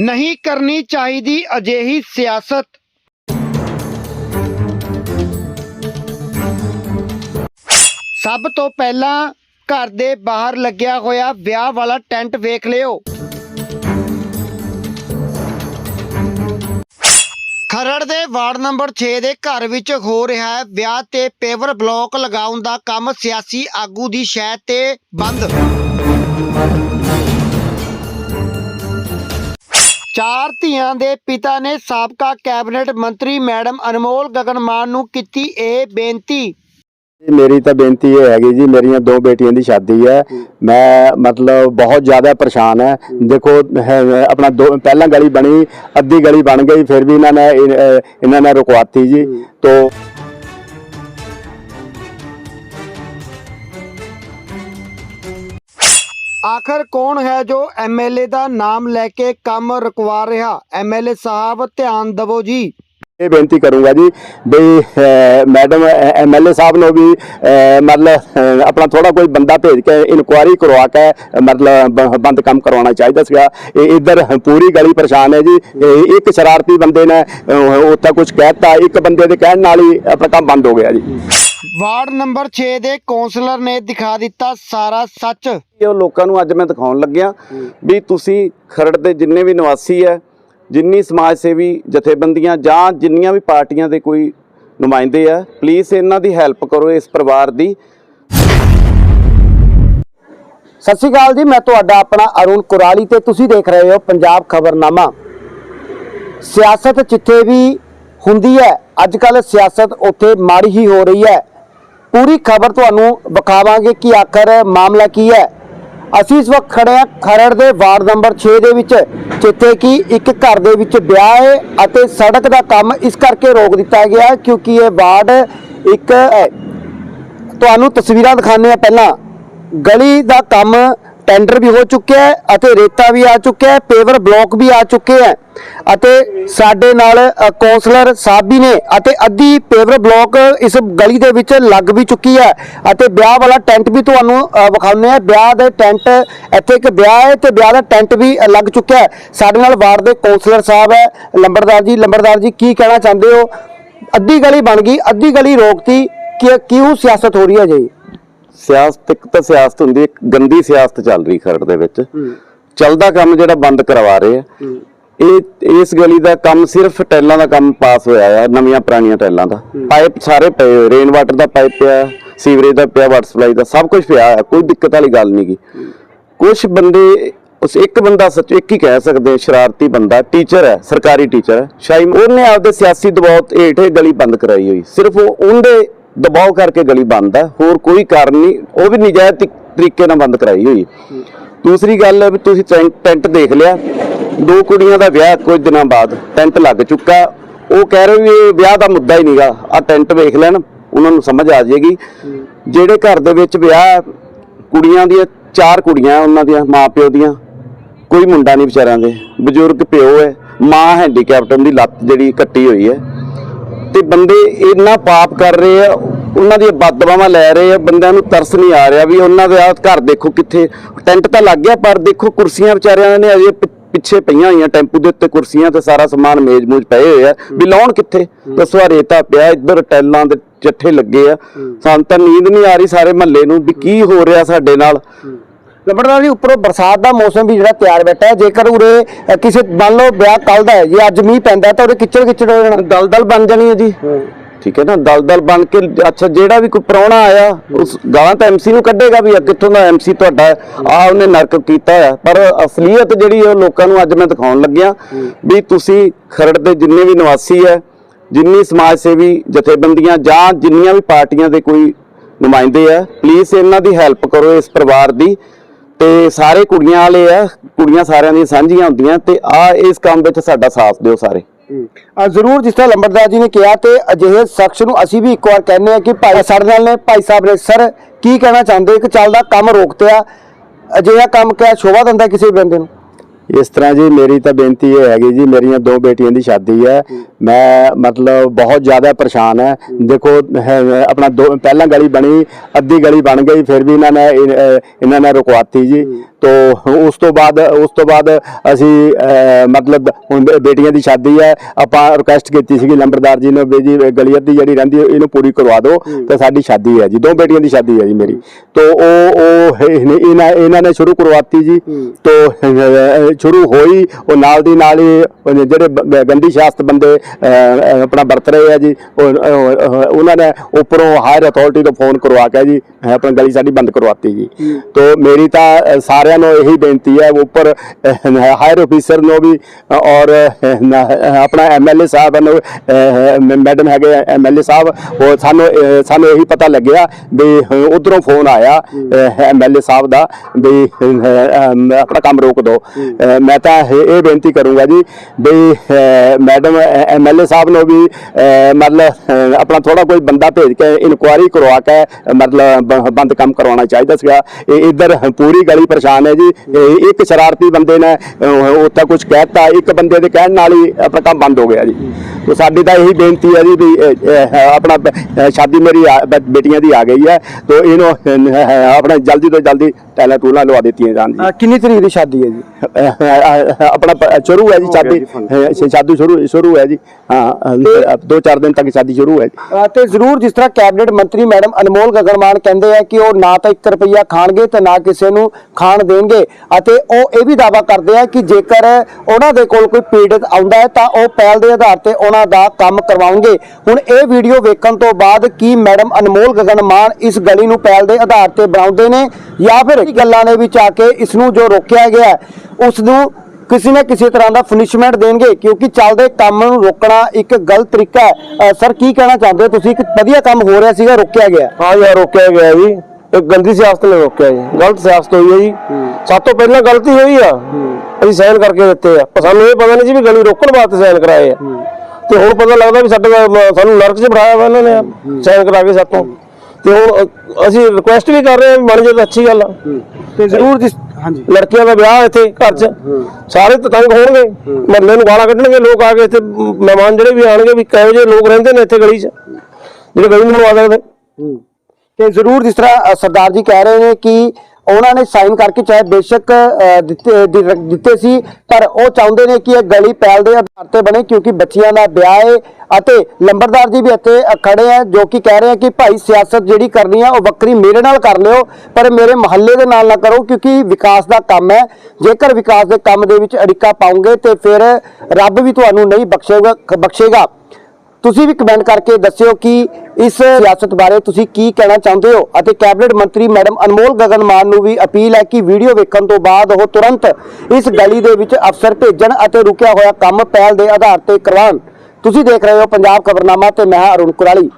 ਨਹੀਂ ਕਰਨੀ ਚਾਹੀਦੀ ਅਜਿਹੀ ਸਿਆਸਤ। ਸਭ ਤੋਂ ਪਹਿਲਾਂ ਘਰ ਦੇ ਬਾਹਰ ਲੱਗਿਆ ਹੋਇਆ ਵਿਆਹ ਵਾਲਾ ਟੈਂਟ ਵੇਖ ਲਿਓ। ਖਰੜ ਦੇ ਵਾਰਡ ਨੰਬਰ 6 ਦੇ ਘਰ ਵਿੱਚ ਹੋ ਰਿਹਾ ਹੈ ਵਿਆਹ ਤੇ ਪੇਵਰ ਬਲੌਕ ਲਗਾਉਣ ਦਾ ਕੰਮ ਸਿਆਸੀ ਆਗੂ ਦੀ ਸ਼ਹਿ ਤੇ ਬੰਦ। ਚਾਰ ਧੀਆਂ ਦੇ ਪਿਤਾ ਨੇ ਸਾਬਕਾ ਕੈਬਨਿਟ ਮੰਤਰੀ ਮੈਡਮ ਅਨਮੋਲ ਗਗਨਮਾਨ ਨੂੰ ਕੀਤੀ ਇਹ ਬੇਨਤੀ। ਮੇਰੀ ਤਾਂ ਬੇਨਤੀ ਇਹ ਹੈਗੀ ਜੀ, ਮੇਰੀਆਂ ਦੋ ਬੇਟੀਆਂ ਦੀ ਸ਼ਾਦੀ ਹੈ। ਮੈਂ ਮਤਲਬ ਬਹੁਤ ਜ਼ਿਆਦਾ ਪਰੇਸ਼ਾਨ ਹੈ। ਦੇਖੋ ਆਪਣਾ ਦੋ, ਪਹਿਲਾਂ ਗਲੀ ਬਣੀ, ਅੱਧੀ ਗਲੀ ਬਣ ਗਈ, ਫਿਰ ਵੀ ਇਹਨਾਂ ਨੇ ਇਹਨਾਂ ਨੇ ਰੁਕਵਾਤੀ ਜੀ। ਤੋਂ ਆਖਰ ਕੌਣ ਹੈ ਜੋ ਐਮਐਲਏ ਦਾ ਨਾਮ ਲੈ ਕੇ ਕੰਮ ਰੁਕਵਾ ਰਿਹਾ? ਐਮਐਲਏ ਸਾਹਿਬ, ਧਿਆਨ ਦਿਵੋ ਜੀ। ਇਹ ਬੇਨਤੀ ਕਰੂੰਗਾ ਜੀ ਬਈ ਮੈਡਮ ਐਮਐਲਏ ਸਾਹਿਬ ਨੂੰ ਵੀ ਮਤਲਬ ਆਪਣਾ ਥੋੜਾ ਕੋਈ ਬੰਦਾ ਭੇਜ ਕੇ ਇਨਕੁਆਇਰੀ ਕਰਵਾ ਕੇ ਮਤਲਬ ਬੰਦ ਕੰਮ ਕਰਵਾਉਣਾ ਚਾਹੀਦਾ ਸੀਗਾ। ਇਹ ਇਧਰ ਪੂਰੀ ਗਲੀ ਪਰੇਸ਼ਾਨ ਹੈ ਜੀ। ਇੱਕ ਸ਼ਰਾਰਤੀ ਬੰਦੇ ਨੇ ਤਾਂ ਕੁਝ ਕਹਿਤਾ ਇੱਕ ਬੰਦੇ ਦੇ ਕਹਿਣ ਨਾਲ ਹੀ ਆਪਣਾ ਕੰਮ ਬੰਦ ਹੋ ਗਿਆ ਜੀ। ਵਾਰਡ ਨੰਬਰ 6 ਦੇ ਕੌਂਸਲਰ ਨੇ ਦਿਖਾ ਦਿੱਤਾ ਸਾਰਾ ਸੱਚ। ਇਹ ਉਹ ਲੋਕਾਂ ਨੂੰ ਅੱਜ ਮੈਂ ਦਿਖਾਉਣ ਲੱਗਿਆ ਵੀ ਤੁਸੀਂ ਖਰੜ ਦੇ ਜਿੰਨੇ ਵੀ ਨਿਵਾਸੀ ਹੈ ਜਿੰਨੀ ਸਮਾਜ ਸੇਵੀ ਜਥੇਬੰਦੀਆਂ ਜਾਂ ਜਿੰਨੀਆਂ ਵੀ ਪਾਰਟੀਆਂ ਦੇ ਕੋਈ ਨੁਮਾਇੰਦੇ ਆ ਪਲੀਜ਼ ਇਹਨਾਂ ਦੀ ਹੈਲਪ ਕਰੋ ਇਸ ਪਰਿਵਾਰ ਦੀ। ਸਤਿ ਸ਼੍ਰੀ ਅਕਾਲ ਜੀ, ਮੈਂ ਤੁਹਾਡਾ ਆਪਣਾ ਅਰੁਣ ਕੁਰਾਲੀ ਤੇ ਤੁਸੀਂ ਦੇਖ ਰਹੇ ਹੋ ਪੰਜਾਬ ਖਬਰਨਾਮਾ। ਸਿਆਸਤ ਜਿੱਥੇ ਵੀ ਹੁੰਦੀ ਹੈ ਅੱਜ ਕੱਲ ਸਿਆਸਤ ਉੱਥੇ ਮਾੜੀ ਹੀ ਹੋ ਰਹੀ ਹੈ। ਪੂਰੀ ਖਬਰ ਤੁਹਾਨੂੰ ਵਿਖਾਵਾਂਗੇ ਕਿ ਆਖਰ ਮਾਮਲਾ ਕੀ ਹੈ। ਅਸੀਂ ਇਸ ਵਕਤ ਖੜੇ ਹਾਂ ਖਰੜ ਦੇ ਵਾਰਡ ਨੰਬਰ 6 ਦੇ ਵਿੱਚ, ਜਿੱਥੇ ਕਿ ਇੱਕ ਘਰ ਦੇ ਵਿੱਚ ਵਿਆਹ ਹੈ ਅਤੇ ਸੜਕ ਦਾ ਕੰਮ ਇਸ ਕਰਕੇ ਰੋਕ ਦਿੱਤਾ ਗਿਆ ਕਿਉਂਕਿ ਇਹ ਵਾਰਡ ਇੱਕ ਤੁਹਾਨੂੰ ਤਸਵੀਰਾਂ ਦਿਖਾਉਂਦੇ ਆ ਪਹਿਲਾਂ। ਗਲੀ ਦਾ ਕੰਮ ਟੈਂਡਰ ਵੀ ਹੋ ਚੁੱਕਿਆ ਹੈ ਅਤੇ ਰੇਤਾ ਵੀ ਆ ਚੁੱਕਿਆ ਹੈ, ਪੇਵਰ ਬਲੌਕ ਵੀ ਆ ਚੁੱਕੇ ਹੈ। ਅਤੇ ਸਾਡੇ ਨਾਲ ਕੌਂਸਲਰ ਸਾਹਿਬ ਵੀ ਨੇ ਅਤੇ ਅੱਧੀ ਪੇਵਰ ਬਲੌਕ ਇਸ ਗਲੀ ਦੇ ਵਿੱਚ ਲੱਗ ਵੀ ਚੁੱਕੀ ਹੈ। ਅਤੇ ਵਿਆਹ ਵਾਲਾ ਟੈਂਟ ਵੀ ਤੁਹਾਨੂੰ ਵਿਖਾਉਂਦੇ ਆ ਵਿਆਹ ਦੇ ਟੈਂਟ, ਇੱਥੇ ਇੱਕ ਵਿਆਹ ਹੈ ਤੇ ਵਿਆਹ ਦਾ ਟੈਂਟ ਵੀ ਲੱਗ ਚੁੱਕਿਆ ਹੈ। ਸਾਡੇ ਨਾਲ ਵਾਰਡ ਦੇ ਕੌਂਸਲਰ ਸਾਹਿਬ ਹੈ, ਲੰਬੜਦਾਰ ਜੀ। ਲੰਬੜਦਾਰ ਜੀ, ਕੀ ਕਹਿਣਾ ਚਾਹੁੰਦੇ ਹੋ? ਅੱਧੀ ਗਲੀ ਬਣ ਗਈ, ਅੱਧੀ ਗਲੀ ਰੋਕਤੀ, ਕਿ, ਕਿਉਂ ਸਿਆਸਤ ਹੋ ਰਹੀ ਹੈ ਜੀ? ਸਿਆਸਤ ਇੱਕ ਤਾਂ ਸਿਆਸਤ ਹੁੰਦੀ ਇੱਕ ਗੰਦੀ ਸਿਆਸਤ ਚੱਲ ਰਹੀ ਖਰੜ ਦੇ ਵਿੱਚ। ਚੱਲਦਾ ਕੰਮ ਜਿਹੜਾ ਬੰਦ ਕਰਵਾ ਰਹੇ ਆ। ਇਹ ਇਸ ਗਲੀ ਦਾ ਕੰਮ ਸਿਰਫ ਟੈਲਾਂ ਦਾ ਕੰਮ ਪਾਸ ਹੋਇਆ ਆ ਨਵੀਆਂ ਪੁਰਾਣੀਆਂ ਟੈਲਾਂ ਦਾ। ਪਾਈਪ ਸਾਰੇ ਪਏ ਹੋਏ ਰੇਨ ਵਾਟਰ ਦਾ ਪਾਈਪ ਪਿਆ ਸੀਵਰੇਜ ਦਾ ਪਿਆ ਵਾਟਰ ਸਪਲਾਈ ਦਾ ਸਭ ਕੁਝ ਪਿਆ ਹੈ ਕੋਈ ਦਿੱਕਤ ਵਾਲੀ ਗੱਲ ਨਹੀਂ ਗੀ ਕੁਝ ਬੰਦੇ ਉਸ ਇੱਕ ਬੰਦਾ ਸੱਚ ਇੱਕ ਹੀ ਕਹਿ ਸਕਦੇ ਸ਼ਰਾਰਤੀ ਬੰਦਾ ਟੀਚਰ ਹੈ ਸਰਕਾਰੀ ਟੀਚਰ ਹੈ ਸ਼ਾਇਦ ਉਹਨੇ ਆਪਦੇ ਸਿਆਸੀ ਦਬਾਅ ਹੇਠ ਇਹ ਗਲੀ ਬੰਦ ਕਰਾਈ ਹੋਈ। ਸਿਰਫ ਉਹ ਉਹਦੇ ਦਬਾਅ ਕਰਕੇ ਗਲੀ ਬੰਦ ਹੈ, ਹੋਰ ਕੋਈ ਕਾਰਨ ਨਹੀਂ, ਉਹ ਵੀ ਨਜਾਇਜ਼ ਤਰੀਕੇ ਨਾਲ ਬੰਦ ਕਰਾਈ ਹੋਈ ਦੂਸਰੀ ਗੱਲ ਹੈ ਵੀ ਤੁਸੀਂ ਟੈਂਟ ਟੈਂਟ ਦੇਖ ਲਿਆ, ਦੋ ਕੁੜੀਆਂ ਦਾ ਵਿਆਹ ਕੁਝ ਦਿਨਾਂ ਬਾਅਦ, ਟੈਂਟ ਲੱਗ ਚੁੱਕਾ। ਉਹ ਕਹਿ ਰਹੇ ਵੀ ਇਹ ਵਿਆਹ ਦਾ ਮੁੱਦਾ ਹੀ ਨਹੀਂਗਾ ਆ ਟੈਂਟ ਵੇਖ ਲੈਣ, ਉਹਨਾਂ ਨੂੰ ਸਮਝ ਆ ਜਾਏਗੀ। ਜਿਹੜੇ ਘਰ ਦੇ ਵਿੱਚ ਵਿਆਹ ਕੁੜੀਆਂ ਦੀਆਂ, ਚਾਰ ਕੁੜੀਆਂ ਉਹਨਾਂ ਦੀਆਂ ਮਾਪਿਓ ਦੀਆਂ, ਕੋਈ ਮੁੰਡਾ ਨਹੀਂ ਵਿਚਾਰਿਆਂ ਦੇ, ਬਜ਼ੁਰਗ ਪਿਓ ਹੈ, ਮਾਂ ਹੈਂਡੀਕੈਪਟਨ ਦੀ ਲੱਤ ਜਿਹੜੀ ਕੱਟੀ ਹੋਈ ਹੈ। ਤੇ ਬੰਦੇ ਇੰਨਾ ਪਾਪ ਕਰ ਰਹੇ ਆ ਉਹਨਾਂ ਦੀਆਂ ਬਦਦੁਆਵਾਂ ਲੈ ਰਹੇ ਆ ਬੰਦਿਆਂ ਨੂੰ ਤਰਸ ਨਹੀਂ ਆ ਰਿਹਾ ਵੀ ਉਹਨਾਂ ਦੇ ਘਰ ਦੇਖੋ ਕਿੱਥੇ। ਟੈਂਟ ਤਾਂ ਲੱਗ ਗਿਆ ਪਰ ਦੇਖੋ ਕੁਰਸੀਆਂ ਵਿਚਾਰਿਆਂ ਨੇ ਅਜੇ ਪਿੱਛੇ ਪਈਆਂ ਹੋਈਆਂ ਟੈਂਪੂ ਦੇ ਉੱਤੇ ਕੁਰਸੀਆਂ ਤੇ ਸਾਰਾ ਸਮਾਨ ਮੇਜ਼ ਮੂਜ ਪਏ ਹੋਏ ਆ। ਵੀ ਲਾਉਣ ਕਿੱਥੇ? ਦੱਸੋ ਆਹ ਰੇਤਾ ਪਿਆ ਇੱਧਰ ਟੈਲਾਂ ਦੇ ਚੱਠੇ ਲੱਗੇ ਆ। ਸਾਨੂੰ ਤਾਂ ਨੀਂਦ ਨਹੀਂ ਆ ਰਹੀ ਸਾਰੇ ਮਹੱਲੇ ਨੂੰ ਵੀ ਕੀ ਹੋ ਰਿਹਾ ਸਾਡੇ ਨਾਲ। ਲੰਬੜਦਾਰ ਜੀ ਉੱਪਰੋਂ ਬਰਸਾਤ ਦਾ ਮੌਸਮ ਵੀ ਜਿਹੜਾ ਤਿਆਰ ਬੈਠਾ ਹੈ। ਜੇਕਰ ਉਰੇ ਕਿਸੇ ਮੰਨ ਲਓ ਵਿਆਹ ਕੱਲ ਦਾ ਹੈ ਜੇ ਅੱਜ ਮੀਂਹ ਪੈਂਦਾ ਤਾਂ ਉਹਦੇ ਕਿੱਚੜ ਕਿੱਚੜ ਹੋ ਜਾਣਾ? ਦਲਦਲ ਬਣ ਜਾਣੀ ਹੈ ਜੀ। ਠੀਕ ਹੈ ਨਾ ਦਲਦਲ ਬਣ ਕੇ ਅੱਛਾ ਜਿਹੜਾ ਵੀ ਕੋਈ ਪ੍ਰਾਹੁਣਾ ਆਇਆ ਉਸ ਗਾਲਾਂ ਤਾਂ ਐਮਸੀ ਨੂੰ ਕੱਢੇਗਾ ਵੀ ਕਿੱਥੋਂ ਦਾ ਐਮਸੀ ਤੁਹਾਡਾ? ਆ ਉਹਨੇ ਨਰਕ ਕੀਤਾ ਆ ਪਰ ਅਸਲੀਅਤ ਜਿਹੜੀ ਉਹ ਲੋਕਾਂ ਨੂੰ ਅੱਜ ਮੈਂ ਦਿਖਾਉਣ ਲੱਗਿਆ ਵੀ ਤੁਸੀਂ ਖਰੜ ਦੇ ਜਿੰਨੇ ਵੀ ਨਿਵਾਸੀ ਹੈ ਜਿੰਨੀ ਸਮਾਜ ਸੇਵੀ ਜਥੇਬੰਦੀਆਂ ਜਾਂ ਜਿੰਨੀਆਂ ਵੀ ਪਾਰਟੀਆਂ ਦੇ ਕੋਈ ਨੁਮਾਇੰਦੇ ਆ ਪਲੀਜ਼ ਇਹਨਾਂ ਦੀ ਹੈਲਪ ਕਰੋ ਇਸ ਪਰਿਵਾਰ ਦੀ। ਤੇ ਸਾਰੇ ਕੁੜੀਆਂ ਵਾਲੇ ਆ, ਕੁੜੀਆਂ ਸਾਰਿਆਂ ਦੀਆਂ ਸਾਂਝੀਆਂ ਹੁੰਦੀਆਂ ਤੇ ਆ ਇਸ ਕੰਮ ਵਿੱਚ ਸਾਡਾ ਸਾਥ ਦਿਓ ਸਾਰੇ। ਆ ਜ਼ਰੂਰ ਜਿਸ ਤਰ੍ਹਾਂ ਲੰਬੜਦਾਰ ਜੀ ਨੇ ਕਿਹਾ ਤੇ ਅਜਿਹੇ ਸ਼ਖਸ ਨੂੰ ਅਸੀਂ ਵੀ ਇੱਕ ਵਾਰ ਕਹਿੰਦੇ ਆ ਕਿ ਭਾਈ ਸਾਡੇ ਨਾਲ ਨੇ। ਭਾਈ ਸਾਹਿਬ ਨੇ, ਸਰ, ਕੀ ਕਹਿਣਾ ਚਾਹੁੰਦੇ? ਕਿ ਚੱਲਦਾ ਕੰਮ ਰੋਕਤਿਆ, ਅਜਿਹਾ ਕੰਮ ਕਿਆ ਸ਼ੋਭਾ ਦਿੰਦਾ ਕਿਸੇ ਬੰਦੇ ਨੂੰ? ਇਸ ਤਰ੍ਹਾਂ ਜੀ ਮੇਰੀ ਤਾਂ ਬੇਨਤੀ ਇਹ ਹੈਗੀ ਜੀ ਮੇਰੀਆਂ ਦੋ ਬੇਟੀਆਂ ਦੀ ਸ਼ਾਦੀ ਹੈ। ਮੈਂ ਮਤਲਬ ਬਹੁਤ ਜ਼ਿਆਦਾ ਪਰੇਸ਼ਾਨ ਹੈ। ਦੇਖੋ ਹੈ- ਆਪਣਾ ਦੋ ਪਹਿਲਾਂ ਗਲੀ ਬਣੀ ਅੱਧੀ ਗਲੀ ਬਣ ਗਈ ਫਿਰ ਵੀ ਇਹਨਾਂ ਨੇ ਇਹ- ਇਹਨਾਂ ਨੇ ਰੁਕਵਾਤੀ ਜੀ। ਤੋਂ ਉਸ ਤੋਂ ਬਾਅਦ ਉਸ ਤੋਂ ਬਾਅਦ ਅਸੀਂ ਮਤਲਬ ਹੁਣ ਬੇਟੀਆਂ ਦੀ ਸ਼ਾਦੀ ਹੈ ਆਪਾਂ ਰਿਕੁਐਸਟ ਕੀਤੀ ਸੀਗੀ ਲੰਬਰਦਾਰ ਜੀ ਨੂੰ ਵੀ ਜੀ ਗਲੀਅਤ ਦੀ ਜਿਹੜੀ ਰਹਿੰਦੀ ਇਹਨੂੰ ਪੂਰੀ ਕਰਵਾ ਦਿਓ ਤੇ ਸਾਡੀ ਸ਼ਾਦੀ ਹੈ ਜੀ ਦੋ ਬੇਟੀਆਂ ਦੀ ਸ਼ਾਦੀ ਹੈ ਜੀ ਮੇਰੀ। ਤੋਂ ਉਹ ਉਹ ਇਹਨੇ- ਇਹਨਾਂ ਨੇ ਸ਼ੁਰੂ ਕਰਵਾਤੀ ਜੀ। ਤੋਂ ਸ਼ੁਰੂ ਹੋਈ ਉਹ ਨਾਲ ਦੀ ਨਾਲ ਹੀ ਜਿਹੜੇ ਗੰਦੀ ਸ਼ਾਸਤ ਬੰਦੇ ਆਪਣਾ ਵਰਤ ਰਹੇ ਆ ਜੀ ਉਹ ਉਹ- ਉਹ- ਉਹਨਾਂ ਨੇ ਉੱਪਰੋਂ ਹਾਇਰ ਅਥਾਰਟੀ ਤੋਂ ਫੋਨ ਕਰਵਾ ਕੇ ਜੀ ਆਪਣਾ ਗਲੀ ਸਾਡੀ ਬੰਦ ਕਰਵਾਤੀ ਜੀ। ਤੋਂ ਮੇਰੀ ਤਾਂ ਅਹ, ਸਾਰਿਆਂ ਨੂੰ ਇਹੀ ਬੇਨਤੀ ਹੈ ਉੱਪਰ ਹਾਇਰ ਅਫੀਸਰ ਨੂੰ ਵੀ ਔਰ ਅਹ, ਨਾ- ਅਹ, ਆਪਣਾ ਐਮਐਲਏ ਸਾਹਿਬ ਨੂੰ ਮੈਡਮ ਹੈਗੇ ਐਮਐਲਏ ਸਾਹਿਬ ਉਹ ਸਾਨੂੰ ਸਾਨੂੰ ਇਹੀ ਪਤਾ ਲੱਗਿਆ ਵੀ ਉਧਰੋਂ ਫੋਨ ਆਇਆ ਐਮਐਲਏ ਸਾਹਿਬ ਦਾ ਵੀ ਆਪਣਾ ਕੰਮ ਰੋਕ ਦਿਓ ਮੈਂ ਤਾਂ ਇਹ ਬੇਨਤੀ ਕਰੂੰਗਾ ਜੀ ਵੀ ਅਹ, ਮੈਡਮ ਐਮਐਲਏ ਸਾਹਿਬ ਨੂੰ ਵੀ ਮਤਲਬ ਆਪਣਾ ਥੋੜਾ ਕੋਈ ਬੰਦਾ ਭੇਜ ਕੇ ਇਨਕੁਆਇਰੀ ਕਰਵਾ ਕੇ ਮਤਲਬ ਬੰਦ ਕੰਮ ਕਰਵਾਉਣਾ ਚਾਹੀਦਾ ਸੀਗਾ। ਇਹ ਇੱਧਰ ਪੂਰੀ ਗਲੀ ਪਰੇਸ਼ਾਨ ਹੈ ਜੀ। ਇੱਕ ਸ਼ਰਾਰਤੀ ਬੰਦੇ ਨੇ ਉੱਥੇ ਕੁਝ ਕਹਿਤਾ ਇੱਕ ਬੰਦੇ ਦੇ ਕਹਿਣ ਨਾਲ ਹੀ ਆਪਣਾ ਕੰਮ ਬੰਦ ਹੋ ਗਿਆ ਜੀ। ਤੋ ਸਾਡੀ ਤਾਂ ਇਹੀ ਬੇਨਤੀ ਹੈ ਜੀ ਵੀ ਆਪਣਾ ਸ਼ਾਦੀ ਮੇਰੀ ਬੇਟੀਆਂ ਦੀ ਆ ਗਈ ਹੈ। ਤੋ ਇਹਨੂੰ ਆਪਣਾ ਜਲਦੀ ਤੋਂ ਜਲਦੀ ਟੈਲਾ ਟੂਲਾ ਲਵਾ ਦਿੱਤੀਆਂ ਜਾਣ ਜੀ। ਕਿੰਨੀ ਤਰੀਕ ਦੀ ਸ਼ਾਦੀ ਹੈ ਜੀ? ਆਪਣਾ ਸ਼ੁਰੂ ਹੈ ਜੀ ਸ਼ਾਦੀ। ਸ਼ਾਦੀ ਸ਼ੁਰੂ ਸ਼ੁਰੂ ਹੈ ਜੀ। ਹਾਂ ਅਹ, ਦੋ ਚਾਰ ਦਿਨ ਤੱਕ ਸ਼ਾਦੀ ਸ਼ੁਰੂ ਹੈ ਤੇ ਜ਼ਰੂਰ ਜਿਸ ਤਰ੍ਹਾਂ ਕੈਬਨਿਟ ਮੰਤਰੀ ਮੈਡਮ ਅਨਮੋਲ ਗਗਨਮਾਨ ਕਹਿੰਦੇ ਆ ਕਿ ਉਹ ਨਾ ਤਾਂ 1 ਰੁਪਈਆ ਖਾਣਗੇ ਤੇ ਨਾ ਕਿਸੇ ਨੂੰ ਖਾਣ ਦੇਣਗੇ ਅਤੇ ਉਹ ਇਹ ਵੀ ਦਾਵਾ ਕਰਦੇ ਆ ਕਿ ਜੇਕਰ ਉਹਨਾਂ ਦੇ ਕੋਲ ਕੋਈ ਪੀੜਤ ਆਉਂਦਾ ਹੈ ਤਾਂ ਉਹ ਪਹਿਲ ਦੇ ਆਧਾਰ ਤੇ ਉਹਨਾਂ ਦਾ ਕੰਮ ਕਰਵਾਉਣਗੇ। ਹੁਣ ਇਹ ਵੀਡੀਓ ਵੇਖਣ ਤੋਂ ਬਾਅਦ ਕੀ ਮੈਡਮ ਅਨਮੋਲ ਗਗਨਮਾਨ ਇਸ ਗਲੀ ਨੂੰ ਪਹਿਲ ਦੇ ਆਧਾਰ ਤੇ ਬਣਾਉਂਦੇ ਨੇ ਜਾਂ ਫਿਰ ਗੱਲਾਂ ਦੇ ਵਿੱਚ ਆ ਕੇ ਇਸ ਨੂੰ ਜੋ ਰੋਕਿਆ ਗਿਆ ਉਸ ਨੂੰ ਕਿਸੇ ਨਾ ਕਿਸੇ ਤਰ੍ਹਾਂ ਦਾ ਫਿਨਿਸ਼ਮੈਂਟ ਦੇਣਗੇ, ਕਿਉਂਕਿ ਚੱਲਦੇ ਕੰਮ ਨੂੰ ਰੋਕਣਾ ਇੱਕ ਗਲਤ ਤਰੀਕਾ ਹੈ। ਸਰ, ਕੀ ਕਹਿਣਾ ਚਾਹੁੰਦੇ ਹੋ? ਤੁਸੀਂ ਇੱਕ ਵਧੀਆ ਕੰਮ ਹੋ ਰਿਹਾ ਸੀਗਾ, ਰੋਕਿਆ ਗਿਆ। ਹਾਂ ਯਾਰ, ਰੋਕਿਆ ਗਿਆ ਜੀ। ਗੰਦੀ ਸਿਆਸਤ ਨੇ ਰੋਕਿਆ ਜੀ। ਗਲਤ ਸਿਆਸਤ ਹੋਈ ਹੈ ਜੀ। ਸਭ ਤੋਂ ਪਹਿਲਾਂ ਗਲਤੀ ਹੋਈ ਆ। ਅਸੀਂ ਸਾਈਨ ਕਰਕੇ ਦਿੱਤੇ ਆ। ਪਰ ਸਾਨੂੰ ਇਹ ਪਤਾ ਨਹੀਂ ਸੀ ਵੀ ਗਲੀ ਰੋਕਣ ਵਾਸਤੇ ਸਾਈਨ ਕਰਾਏ ਆ। ਤੇ ਹੁਣ ਪਤਾ ਲੱਗਦਾ ਵੀ ਸਾਡੇ ਸਾਨੂੰ ਨਰਕ 'ਚ ਬਿਠਾਇਆ ਵਾ ਇਹਨਾਂ ਨੇ ਸਾਈਨ ਕਰਾ ਕੇ ਸਾਤੋਂ। ਤੇ ਹੁਣ ਅਸੀਂ ਰਿਕੁਐਸਟ ਵੀ ਕਰ ਰਹੇ ਹਾਂ ਬਣ ਜੇ ਤਾਂ ਅੱਛੀ ਗੱਲ ਆ। ਤੇ ਜ਼ਰੂਰ ਜਿਸ ਹਾਂਜੀ। ਲੜਕੀਆਂ ਦਾ ਵਿਆਹ ਇੱਥੇ ਘਰ 'ਚ। ਸਾਰੇ ਤੰਗ ਹੋਣਗੇ। ਮਹੱਲੇ ਨੂੰ ਗਾਲਾਂ ਕੱਢਣਗੇ ਲੋਕ ਆ ਕੇ ਇੱਥੇ ਮਹਿਮਾਨ ਜਿਹੜੇ ਵੀ ਆਣਗੇ ਵੀ ਕਿਹੋ ਜਿਹੇ ਲੋਕ ਰਹਿੰਦੇ ਨੇ ਇੱਥੇ ਗਲੀ 'ਚ। ਜਿਹੜੇ ਗਲੀ ਨੂੰ ਆ ਸਕਦੇ। ਤੇ ਜ਼ਰੂਰ ਜਿਸ ਤਰ੍ਹਾਂ ਸਰਦਾਰ ਜੀ ਕਹਿ ਰਹੇ ਨੇ ਕਿ ਉਹਨਾਂ ਨੇ ਸਾਈਨ ਕਰਕੇ ਚਾਹੇ ਬੇਸ਼ੱਕ ਦਿੱਤੇ ਦਿੱਤੇ ਸੀ ਪਰ ਉਹ ਚਾਹੁੰਦੇ ਨੇ ਕਿ ਇਹ ਗਲੀ ਪਹਿਲ ਦੇ ਆਧਾਰ ਤੇ ਬਣੇ ਕਿਉਂਕਿ ਬੱਚਿਆਂ ਦਾ ਵਿਆਹ ਹੈ ਅਤੇ ਲੰਬਰਦਾਰ ਜੀ ਵੀ ਇੱਥੇ ਅ, ਖੜੇ ਆ ਜੋ ਕਿ ਕਹਿ ਰਹੇ ਆ ਕਿ ਭਾਈ ਸਿਆਸਤ ਜਿਹੜੀ ਕਰਨੀ ਆ ਉਹ ਵੱਖਰੀ ਮੇਰੇ ਨਾਲ ਕਰ ਲਿਓ ਪਰ ਮੇਰੇ ਮਹੱਲੇ ਦੇ ਨਾਲ ਨਾ ਕਰੋ ਕਿਉਂਕਿ ਵਿਕਾਸ ਦਾ ਕੰਮ ਹੈ। ਜੇਕਰ ਵਿਕਾਸ ਦੇ ਕੰਮ ਦੇ ਵਿੱਚ ਅੜਿੱਕਾ ਪਾਉਂਗੇ ਤੇ ਫਿਰ ਰੱਬ ਵੀ ਤੁਹਾਨੂੰ ਨਹੀਂ ਬਖਸ਼ੇਗਾ ਬਖਸ਼ੇਗਾ। ਤੁਸੀਂ ਵੀ ਕਮੈਂਟ ਕਰਕੇ ਦੱਸਿਓ ਕਿ ਇਸ ਸਿਆਸਤ ਬਾਰੇ ਤੁਸੀਂ ਕੀ ਕਹਿਣਾ ਚਾਹੁੰਦੇ ਹੋ ਅਤੇ ਕੈਬਨਿਟ ਮੰਤਰੀ ਮੈਡਮ ਅਨਮੋਲ ਗਗਨ ਮਾਨ ਨੂੰ ਵੀ ਅਪੀਲ ਹੈ ਕਿ ਵੀਡੀਓ ਵੇਖਣ ਤੋਂ ਬਾਅਦ ਉਹ ਤੁਰੰਤ ਇਸ ਗਲੀ ਦੇ ਵਿੱਚ ਅਫਸਰ ਭੇਜਣ ਅਤੇ ਰੁਕਿਆ ਹੋਇਆ ਕੰਮ ਪਹਿਲ ਦੇ ਆਧਾਰ ਤੇ ਕਰਵਾਉਣ। ਤੁਸੀਂ ਦੇਖ ਰਹੇ ਹੋ ਪੰਜਾਬ ਖਬਰਨਾਮਾ ਤੇ ਮੈਂ ਹਾਂ ਅਰੁਣ ਕੁਰਾਲੀ।